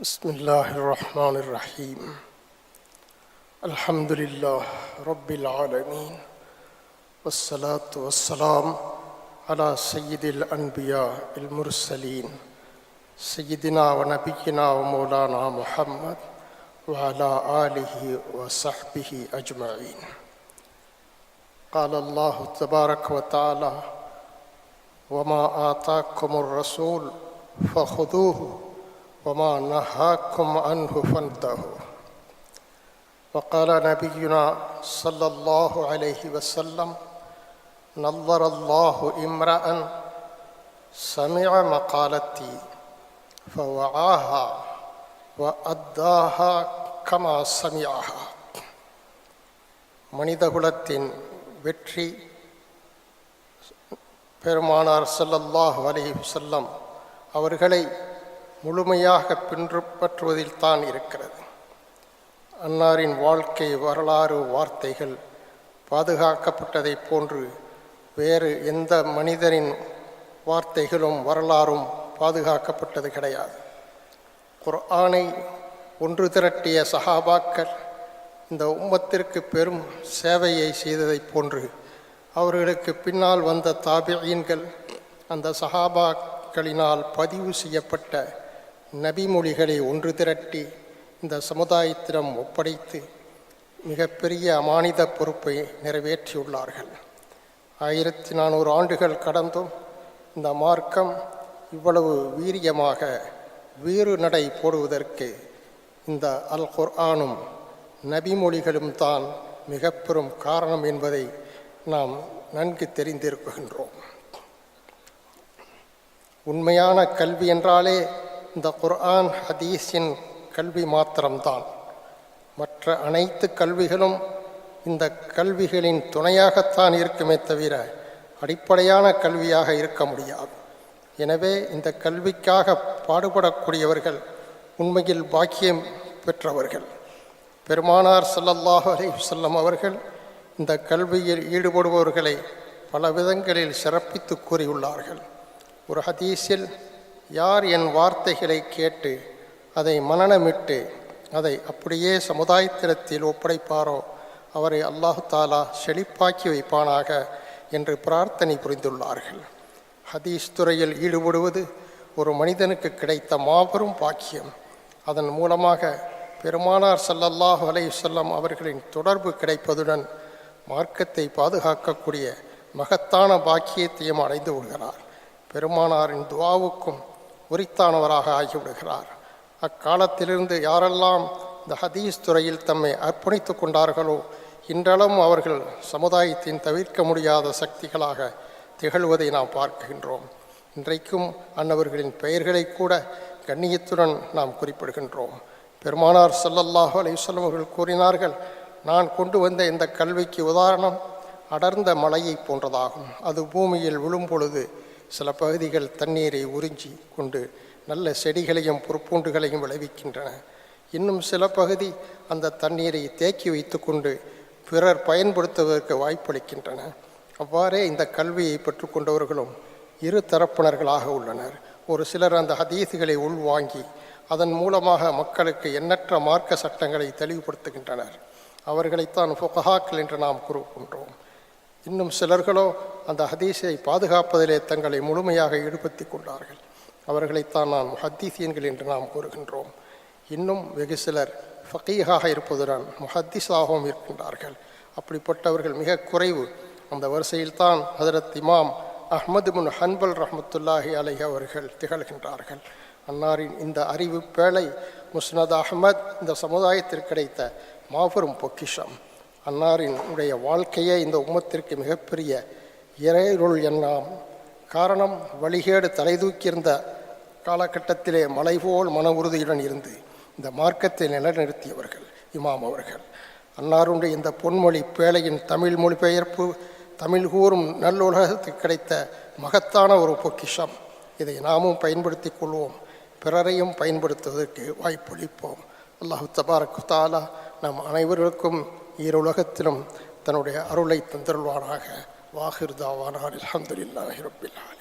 بسم الله الرحمن الرحيم. الحمد لله رب العالمين. والصلاة والسلام على سيد الأنبياء المرسلين. سيدنا ونبينا ومولانا محمد وعلى آله وصحبه أجمعين. قال الله تبارك وتعالى وما آتاكم الرسول فخذوه وما نهاكم عنه فانتهوا وقال نبينا صلى الله عليه وسلم نظر الله امرأ سمع مقالتي فوعاها وأداها كما سمعها மனிதகுலத்தின் வெற்றி பெருமானார் ஸல்லல்லாஹு அலைஹி வஸல்லம் அவர்களை முழுமையாக பின்பற்றுவதில் தான் இருக்கிறது. அன்னாரின் வாழ்க்கை வரலாறு வார்த்தைகள் பாதுகாக்கப்பட்டதைப் போன்று வேறு எந்த மனிதரின் வார்த்தைகளும் வரலாறும் பாதுகாக்கப்பட்டது கிடையாது. குர்ஆனை ஒன்று திரட்டிய சஹாபாக்கள் இந்த உம்மத்திற்கு பெரும் சேவையை செய்ததைப் போன்று அவர்களுக்கு பின்னால் வந்த தாபியீன்கள் அந்த சஹாபாக்களினால் பதிவு செய்யப்பட்ட நபிமொழிகளை ஒன்று திரட்டி இந்த சமுதாயத்திடம் ஒப்படைத்து மிகப்பெரிய அமானித பொறுப்பை நிறைவேற்றியுள்ளார்கள். ஆயிரத்தி நானூறு ஆண்டுகள் கடந்தும் இந்த மார்க்கம் இவ்வளவு வீரியமாக வீறு நடை போடுவதற்கு இந்த அல் குர்ஆனும் நபிமொழிகளும் தான் மிக பெரும் காரணம் என்பதை நாம் நன்கு தெரிந்திருக்கின்றோம். உண்மையான கல்வி என்றாலே இந்த குர்ஆன் ஹதீஸின் கல்வி மாத்திரம்தான். மற்ற அனைத்து கல்விகளும் இந்த கல்விகளின் துணையாகத்தான் இருக்குமே தவிர அடிப்படையான கல்வியாக இருக்க முடியாது. எனவே இந்த கல்விக்காக பாடுபடக்கூடியவர்கள் உண்மையில் பாக்கியம் பெற்றவர்கள். பெருமானார் ஸல்லல்லாஹு அலைஹி அவர்கள் இந்த கல்வியில் ஈடுபடுபவர்களை பல விதங்களில் சிறப்பித்து கூறியுள்ளார்கள். ஒரு ஹதீஸில் யார் என் வார்த்தைகளை கேட்டு அதை மனனமிட்டு அதை அப்படியே சமுதாயத்திடத்தில் ஒப்படைப்பாரோ அவரை அல்லாஹு தாலா செழிப்பாக்கி வைப்பானாக என்று பிரார்த்தனை புரிந்துள்ளார்கள். ஹதீஸ் துறையில் ஈடுபடுவது ஒரு மனிதனுக்கு கிடைத்த மாபெரும் பாக்கியம். அதன் மூலமாக பெருமானார் ஸல்லல்லாஹு அலையுசல்லம் அவர்களின் தொடர்பு கிடைப்பதுடன் மார்க்கத்தை பாதுகாக்கக்கூடிய மகத்தான பாக்கியத்தையும் அடைந்து விடுகிறார் பெருமானாரின் துவாவுக்கும் உரித்தானவராக ஆகிவிடுகிறார். அக்காலத்திலிருந்து யாரெல்லாம் இந்த ஹதீஸ் துறையில் தம்மை அர்ப்பணித்து கொண்டார்களோ இன்றளவும் அவர்கள் சமுதாயத்தின் தவிர்க்க முடியாத சக்திகளாக திகழ்வதை நாம் பார்க்கின்றோம். இன்றைக்கும் அன்னவர்களின் பெயர்களை கூட கண்ணியத்துடன் நாம் குறிப்பிடுகின்றோம். பெருமானார் சல்லல்லாஹு அலைஹி அவர்கள் கூறினார்கள் நான் கொண்டு வந்த இந்த கல்விக்கு உதாரணம் அடர்ந்த மலையை போன்றதாகும். அது பூமியில் விழும் பொழுது சில பகுதிகள் தண்ணீரை உறிஞ்சி கொண்டு நல்ல செடிகளையும் புற்பூண்டுகளையும் விளைவிக்கின்றன. இன்னும் சில பகுதி அந்த தண்ணீரை தேக்கி வைத்துக்கொண்டு பிறர் பயன்படுத்துவதற்கு வாய்ப்பளிக்கின்றன. அவ்வாறே இந்த கல்வியை பெற்றுக்கொண்டவர்களும் இரு தரப்பினர்களாக உள்ளனர். ஒரு சிலர் அந்த ஹதீசுகளை உள்வாங்கி அதன் மூலமாக மக்களுக்கு எண்ணற்ற மார்க்க சட்டங்களை தெளிவுபடுத்துகின்றனர். அவர்களைத்தான் ஃபுகஹாக்கள் என்று நாம் கூறுகின்றோம். இன்னும் சிலர்களோ அந்த ஹதீஸை பாதுகாப்பதிலே தங்களை முழுமையாக ஈடுபடுத்தி கொண்டார்கள். அவர்களைத்தான் நாம் ஹத்தீசியன்கள் என்று நாம் கூறுகின்றோம். இன்னும் வெகு சிலர் ஃபகீகாக இருப்பதுடன் முஹத்திஸாகவும் இருக்கின்றார்கள். அப்படிப்பட்டவர்கள் மிக குறைவு. அந்த வரிசையில்தான் ஹதரத் இமாம் அஹ்மது முன் ஹன்பல் ரஹமத்துல்லாஹி அலை அவர்கள் திகழ்கின்றார்கள். அன்னாரின் இந்த அறிவு பேழை முஸ்னத் அஹ்மத் இந்த சமுதாயத்திற்கு கிடைத்த மாபெரும் பொக்கிஷம். அன்னாரின் உடைய வாழ்க்கையே இந்த உம்மத்திற்கு மிகப்பெரிய இறைருள் எண்ணாம் காரணம் வழிகேடு தலைதூக்கியிருந்த காலகட்டத்திலே மலை போல் மன உறுதியுடன் இருந்து இந்த மார்க்கத்தை நிலைநிறுத்தியவர்கள் இமாம் அவர்கள். அன்னாருடைய இந்த பொன்மொழி பேழையின் தமிழ் மொழிபெயர்ப்பு தமிழ் கூறும் நல்லுலகத்துக்கு கிடைத்த மகத்தான ஒரு பொக்கிஷம். இதை நாமும் பயன்படுத்தி கொள்வோம். பிறரையும் பயன்படுத்துவதற்கு வாய்ப்பளிப்போம். அல்லாஹு தபாரக் தாலா நம் அனைவருக்கும் ஈருலகத்திலும் தன்னுடைய அருளை தந்தருள்வானாக. வாகிருதாவானார் தாவானார்